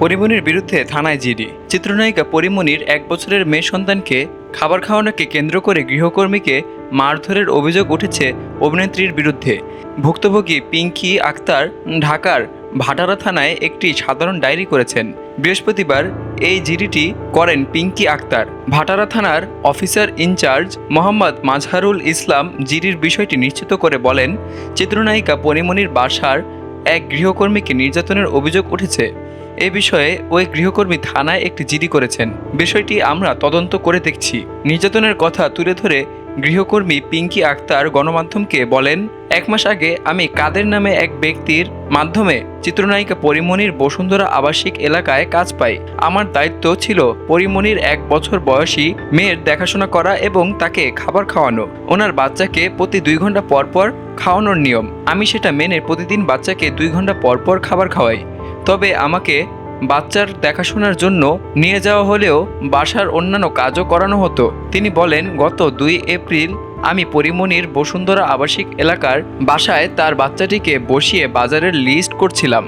পরিমণির বিরুদ্ধে থানায় জিডি। চিত্রনায়িকা পরিমণির এক বছরের মেয়ে সন্তানকে খাবার খাওয়ানোকে কেন্দ্র করে গৃহকর্মীকে মারধরের অভিযোগ উঠেছে অভিনেত্রীর বিরুদ্ধে। ভুক্তভোগী পিঙ্কি আক্তার ঢাকার ভাটারা থানায় একটি সাধারণ ডায়েরি করেছেন। বৃহস্পতিবার এই জিডিটি করেন পিঙ্কি আক্তার। ভাটারা থানার officer in charge Mohammad Mazharul Islam জিডির বিষয়টি নিশ্চিত করে বলেন, চিত্রনায়িকা পরিমণির বাসার এক গৃহকর্মীকে নির্যাতনের অভিযোগ উঠেছে। এ বিষয়ে ওই গৃহকর্মী থানায় একটি জিডি করেছেন। বিষয়টি আমরা তদন্ত করে দেখছি। নির্যাতনের কথা তুলে ধরে গৃহকর্মী পিঙ্কি আক্তার গণমাধ্যমকে বলেন, এক মাস আগে আমি কাদের নামে এক ব্যক্তির মাধ্যমে চিত্রনায়িকা পরিমণির বসুন্ধরা আবাসিক এলাকায় কাজ পাই। আমার দায়িত্ব ছিল পরিমণির এক বছর বয়সী মেয়ের দেখাশোনা করা এবং তাকে খাবার খাওয়ানো। ওনার বাচ্চাকে প্রতি দুই ঘণ্টা পর পর খাওয়ানোর নিয়ম। আমি সেটা মেনে প্রতিদিন বাচ্চাকে দুই ঘণ্টা পর পর খাবার খাওয়াই। তবে আমাকে বাচ্চার দেখাশোনার জন্য নিয়ে যাওয়া হলেও বাসার অন্যান্য কাজও করানো হতো। তিনি বলেন, গত দুই এপ্রিল আমি পরিমণির বসুন্ধরা আবাসিক এলাকার বাসায় তার বাচ্চাটিকে বসিয়ে বাজারের লিস্ট করছিলাম।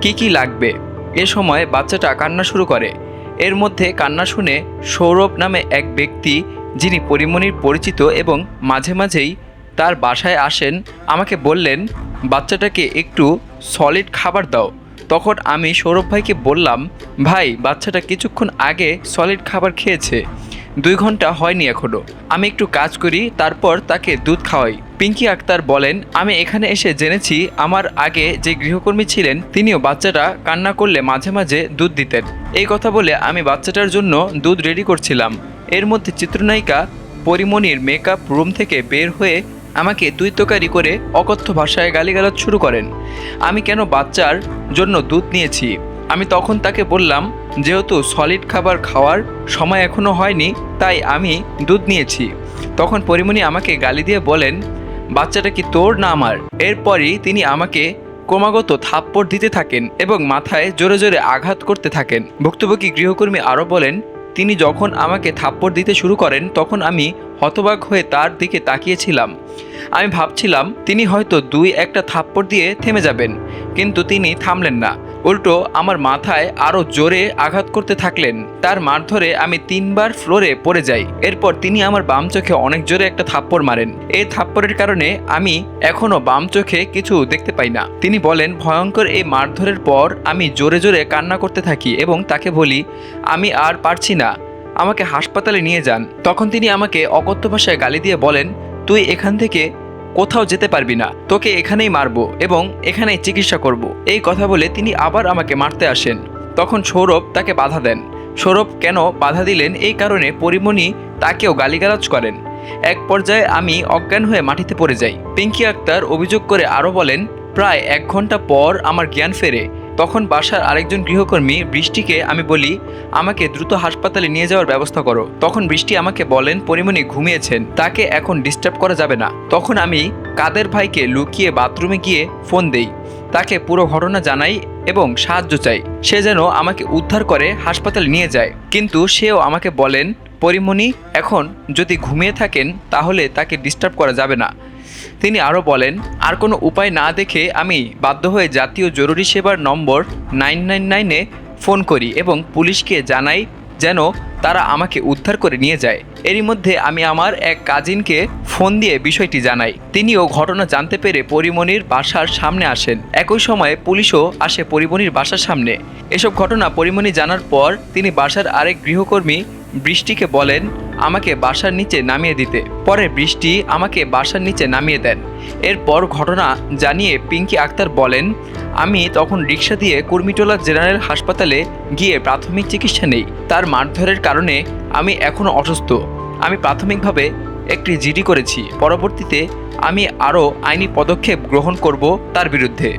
কি কি লাগবে? এ সময় বাচ্চাটা কান্না শুরু করে। এর মধ্যে কান্না শুনে সৌরভ নামে এক ব্যক্তি, যিনি পরিমণির পরিচিত এবং মাঝে মাঝেই তার বাসায় আসেন, আমাকে বললেন, বাচ্চাটাকে একটু সলিড খাবার দাও। তখন আমি সৌরভ ভাইকে বললাম, ভাই, বাচ্চাটা কিছুক্ষণ আগে সলিড খাবার খেয়েছে। দুই ঘণ্টা হয়নি এখনও। আমি একটু কাজ করি, তারপর তাকে দুধ খাওয়াই। পিঙ্কি আক্তার বলেন, আমি এখানে এসে জেনেছি আমার আগে যে গৃহকর্মী ছিলেন, তিনিও বাচ্চাটা কান্না করলে মাঝে মাঝে দুধ দিতেন। এই কথা বলে আমি বাচ্চাটার জন্য দুধ রেডি করছিলাম। এর মধ্যে চিত্রনায়িকা পরিমণির মেকআপ রুম থেকে বের হয়ে আমাকে তুই করে অকথ্য ভাষায় গালিগালাজ শুরু করেন। আমি কেন বাচ্চার জন্য দুধ নিয়েছি? আমি তখন তাকে বললাম, যেহেতু সলিড খাবার খাওয়ার সময় এখনও হয়নি, তাই আমি দুধ নিয়েছি। তখন পরিমণি আমাকে গালি দিয়ে বলেন, বাচ্চাটা কি তোর না আমার? এরপরই তিনি আমাকে ক্রমাগত থাপ্পড় দিতে থাকেন এবং মাথায় জোরে জোরে আঘাত করতে থাকেন। ভুক্তভোগী গৃহকর্মী আরও বলেন তিনি যখন আমাকে থাপ্পড় দিতে শুরু করেন, তখন আমি হতবাক হয়ে তার দিকে তাকিয়েছিলাম। আমি ভাবছিলাম, তিনি হয়তো দুই একটা থাপ্পড় দিয়ে থেমে যাবেন, কিন্তু তিনি থামলেন না। উল্টো আমার মাথায় আরও জোরে আঘাত করতে থাকলেন। তার মারধরে আমি তিনবার ফ্লোরে পড়ে যাই। এরপর তিনি আমার বাম চোখে অনেক জোরে একটা থাপ্পড় মারেন। এই থাপ্পড়ের কারণে আমি এখনও বাম চোখে কিছু দেখতে পাই না। তিনি বলেন, ভয়ঙ্কর এই মারধরের পর আমি জোরে জোরে কান্না করতে থাকি এবং তাকে বলি, আমি আর পারছি না, আমাকে হাসপাতালে নিয়ে যান। তখন তিনি আমাকে অকথ্য ভাষায় গালি দিয়ে বলেন, তুই এখান থেকে কোথাও যেতে পারবি না। তোকে এখানেই মারবো এবং এখানেই চিকিৎসা করব। এই কথা বলে তিনি আবার আমাকে মারতে আসেন। তখন সৌরভ তাকে বাধা দেন। সৌরভ কেন বাধা দিলেন এই কারণে পরিমণি তাকেও গালিগালাজ করেন। এক পর্যায়ে আমি অজ্ঞান হয়ে মাটিতে পড়ে যাই। পিঙ্কি আক্তার অভিযোগ করে আরও বলেন, প্রায় এক ঘণ্টা পর আমার জ্ঞান ফেরে। তখন বাসার আরেকজন গৃহকর্মী বৃষ্টিকে আমি বলি, আমাকে দ্রুত হাসপাতালে নিয়ে যাওয়ার ব্যবস্থা করো। তখন বৃষ্টি আমাকে বলেন, পরিমণি ঘুমিয়েছেন, তাকে এখন ডিস্টার্ব করা যাবে না। তখন আমি কাদের ভাইকে লুকিয়ে বাথরুমে গিয়ে ফোন দেই, তাকে পুরো ঘটনা জানাই এবং সাহায্য চাই। সে যেন আমাকে উদ্ধার করে হাসপাতালে নিয়ে যায়। কিন্তু সেও আমাকে বলেন, পরিমণি, এখন যদি ঘুমিয়ে থাকেন, তাহলে তাকে ডিস্টার্ব করা যাবে না। তিনি আরও বলেন, আর কোনো উপায় না দেখে আমি বাধ্য হয়ে জাতীয় জরুরি সেবার নম্বর নাইন নাইন নাইনে ফোন করি এবং পুলিশকে জানাই যেন তারা আমাকে উদ্ধার করে নিয়ে যায়। এরই মধ্যে আমি আমার এক কাজিনকে ফোন দিয়ে বিষয়টি জানাই। তিনিও ঘটনা জানতে পেরে পরিমণির বাসার সামনে আসেন। একই সময়ে পুলিশও আসে পরিমণির বাসার সামনে। এসব ঘটনা পরিমণি জানার পর তিনি বাসার আরেক গৃহকর্মী বৃষ্টিকে বলেন, আমাকে বাসার নিচে নামিয়ে দিতে। পরে বৃষ্টি আমাকে বাসার নিচে নামিয়ে দেন। এরপর ঘটনা জানিয়ে পিঙ্কি আক্তার বলেন, আমি তখন রিক্সা দিয়ে কুর্মিটোলা জেনারেল হাসপাতালে গিয়ে প্রাথমিক চিকিৎসা নেই। তার মারধরের কারণে আমি এখনও অসুস্থ। আমি প্রাথমিকভাবে একটি জিডি করেছি। পরবর্তীতে আমি আরও আইনি পদক্ষেপ গ্রহণ করব তার বিরুদ্ধে।